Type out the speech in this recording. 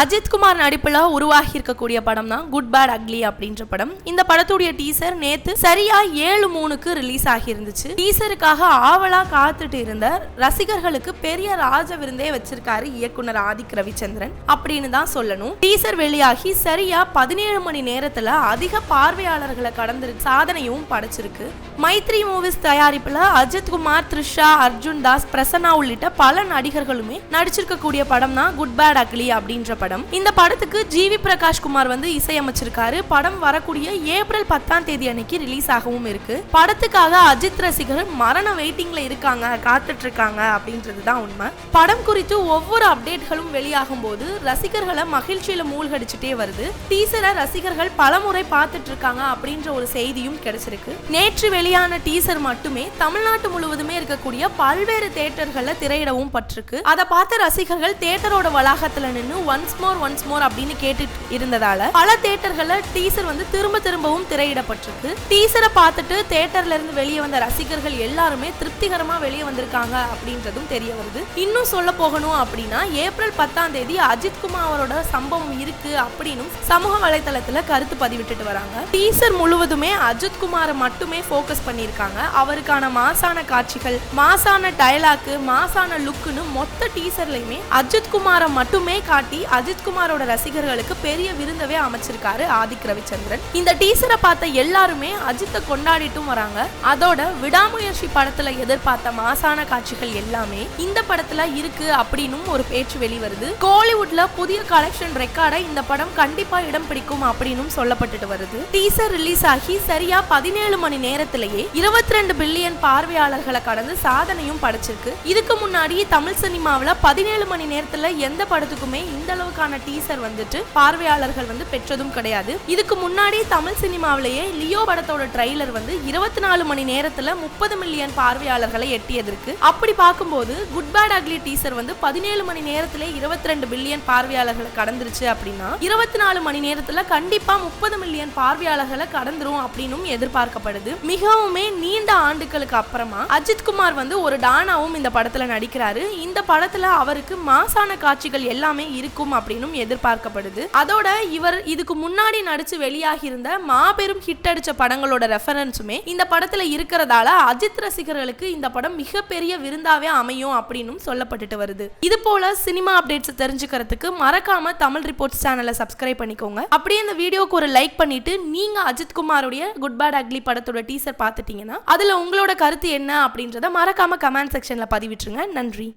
அஜித்குமார் நடிப்பில் உருவாகி இருக்கக்கூடிய படம் தான் குட் பேட் அக்லி அப்படின்ற படம். இந்த படத்துடைய டீசர் நேத்து சரியா ஏழு மூணுக்கு ரிலீஸ் ஆகியிருந்துச்சு. டீசருக்காக ஆவலா காத்துட்டு இருந்த ரசிகர்களுக்கு பெரிய ராஜ விருந்தே வச்சிருக்காரு இயக்குனர் ஆதிக் ரவிச்சந்திரன். அப்படின்னு தான் சொல்லணும். டீசர் வெளியாகி சரியா பதினேழு மணி நேரத்துல அதிக பார்வையாளர்களை கடந்து சாதனையும் படைச்சிருக்கு. மைத்ரி மூவிஸ் தயாரிப்புல அஜித் குமார் த்ரிஷா அர்ஜுன் தாஸ் பிரசன்னா உள்ளிட்ட பல நடிகர்களுமே நடிச்சிருக்கக்கூடிய படம் தான் குட் பேட் அக்லி அப்படின்ற படம். இந்த படத்துக்கு ஜிவி பிரகாஷ் குமார் வந்து இசையமைச்சிருக்காரு. படம் வரக்கூடிய ஏப்ரல் பத்தாம் தேதி அன்னைக்கு ரிலீஸ் ஆகவும் இருக்கு. படத்துக்காக அஜித் ரசிகர்கள் மரண வெயிட்டிங்ல இருக்காங்க காத்துட்டு இருக்காங்க அப்படின்றது தான் உண்மை. படம் குறித்து ஒவ்வொரு அப்டேட்களும் வெளியாகும் போது ரசிகர்களை மகிழ்ச்சியில மூழ்கடிச்சுட்டே வருது. டீசரை ரசிகர்கள் பலமுறை பார்த்துட்டு இருக்காங்க அப்படின்ற ஒரு செய்தியும் கிடைச்சிருக்கு. நேற்று வெளியான டீசர் மட்டுமே தமிழ்நாட்டு முழுவதுமே இருக்கக்கூடிய பல்வேறு தேட்டர்கள்ல திரையிடவும் பட்டிருக்கு. அதை பார்த்த ரசிகர்கள் தேட்டரோட வளாகத்துல நின்று ஒன்ஸ் மோர் ஒன்ஸ் மோர் அப்படின்னு கேட்டுட்டு இருந்ததால பல தேட்டர்களில் டீசர் வந்து திரும்ப திரும்பவும் திரையிடப்பட்டிருக்கு. டீசரை பார்த்துட்டு தேட்டர்ல இருந்து வெளியே வந்த ரசிகர்கள் எல்லாருமே திருப்திகரமா வெளியே வந்திருக்காங்க அப்படின்றதும் தெரிய வருது. இன்னும் சொல்ல போகணும் அப்படின்னா ஏப்ரல் பத்தாம் தேதி அஜித் அவரோட சம்பவம் இருக்கு அப்படின்னும் சமூக வலைதளத்துல கருத்து பதிவிட்டுட்டு வராங்க. டீசர் முழுவதுமே அஜித் குமாரை மட்டுமே ஃபோக்கஸ் பண்ணியிருக்காங்க. அவருக்கான மாசான காட்சிகள் மாசான டயலாக்கு மாசான லுக்குன்னு மொத்த டீசர்லயுமே அஜித் குமாரை மட்டுமே காட்டி அஜித் குமாரோட ரசிகர்களுக்கு பெரிய விருந்தவே அமைச்சிருக்காரு ஆதிக் ரவிச்சந்திரன். இந்த டீசரை பார்த்த எல்லாருமே அஜித்தை கொண்டாடிட்டும் வராங்க. அதோட விடாமுயற்சி படத்துல எதிர்பார்த்த மாசான காட்சிகள் எல்லாமே இந்த படத்துல இருக்கு அப்படின்னும் ஒரு பேச்சு வெளிவருது. கோலிவுட்ல புதிய கலெக்ஷன் ரெக்கார்டை இந்த படம் கண்டிப்பா இடம் பிடிக்கும் அப்படின்னும் சொல்லப்பட்டுட்டு வருது. டீசர் ரிலீஸ் ஆகி சரியா பதினேழு மணி நேரத்திலேயே இருபத்தி ரெண்டு பில்லியன் பார்வையாளர்களை கடந்து சாதனையும் படைச்சிருக்கு. இதுக்கு முன்னாடி தமிழ் சினிமாவில் பதினேழு மணி நேரத்துல எந்த படத்துக்குமே இந்த அளவுக்கான டீசர் வந்துட்டு பார்வையாளர்கள் வந்து பெற்றதும் கிடையாது. இதுக்கு முன்னாடி தமிழ் சினிமாவிலேயே லியோ படத்தோட ட்ரெய்லர் வந்து இருபத்தி நாலு மணி நேரத்துல முப்பது மில்லியன் பார்வையாளர்களை எட்டியதற்கு அப்படி பார்க்கும்போது குட் பேட் அக்லி டீசர் வந்து பதினேழு மணி நேரத்துல இருபத்தி ரெண்டு பில்லியன் பார்வையாளர்களை கடந்துருச்சு அப்படின்னா இருபத்தி நாலு மணி நேரத்துல கண்டிப்பா முப்பது மில்லியன் பார்வையாளர்களை கடந்துரும் அப்படின்னும் எதிர்பார்க்கப்படுது. மிகவுமே நீண்ட ஆண்டுகளுக்கு அப்புறமா அஜித் குமார் வந்து ஒரு டானாவும் இந்த படத்துல நடிக்கிறாரு. இந்த படத்துல அவருக்கு மாசான காட்சிகள் எல்லாமே இருக்கும் அப்படின்னும் எதிர்பார்க்கப்படுது. அதோட இவர் இதுக்கு முன்னாடி நடிச்சு வெளியாகியிருந்த மாபெரும் ஹிட் அடிச்ச படங்களோட ரெஃபரன்ஸுமே இந்த படத்துல இருக்கிறதால அஜித் ரசிகர்களுக்கு இந்த படம் மிகப்பெரிய விருந்தாவே அமையும் அப்படின்னும் சொல்லப்பட்டுட்டு வருது. இது போல சினிமா அப்டேட்ஸ் தெரிஞ்சுக்கிறதுக்கு மறக்காம தமிழ் ரிப்போர்ட்ஸ் சேனலை சப்ஸ்கிரைப் பண்ணிக்கோங்க. அப்படியே இந்த வீடியோக்கு ஒரு லைக் பண்ணிட்டு நீங்க அஜித் குமாருடைய குட் பேட் அக்லி படத்தோட டீசர் பார்த்துட்டீங்கன்னா அதுல உங்களோட கருத்து என்ன அப்படின்றத மறக்காம கமெண்ட் செக்ஷன்ல பதிவிட்டுருங்க. நன்றி.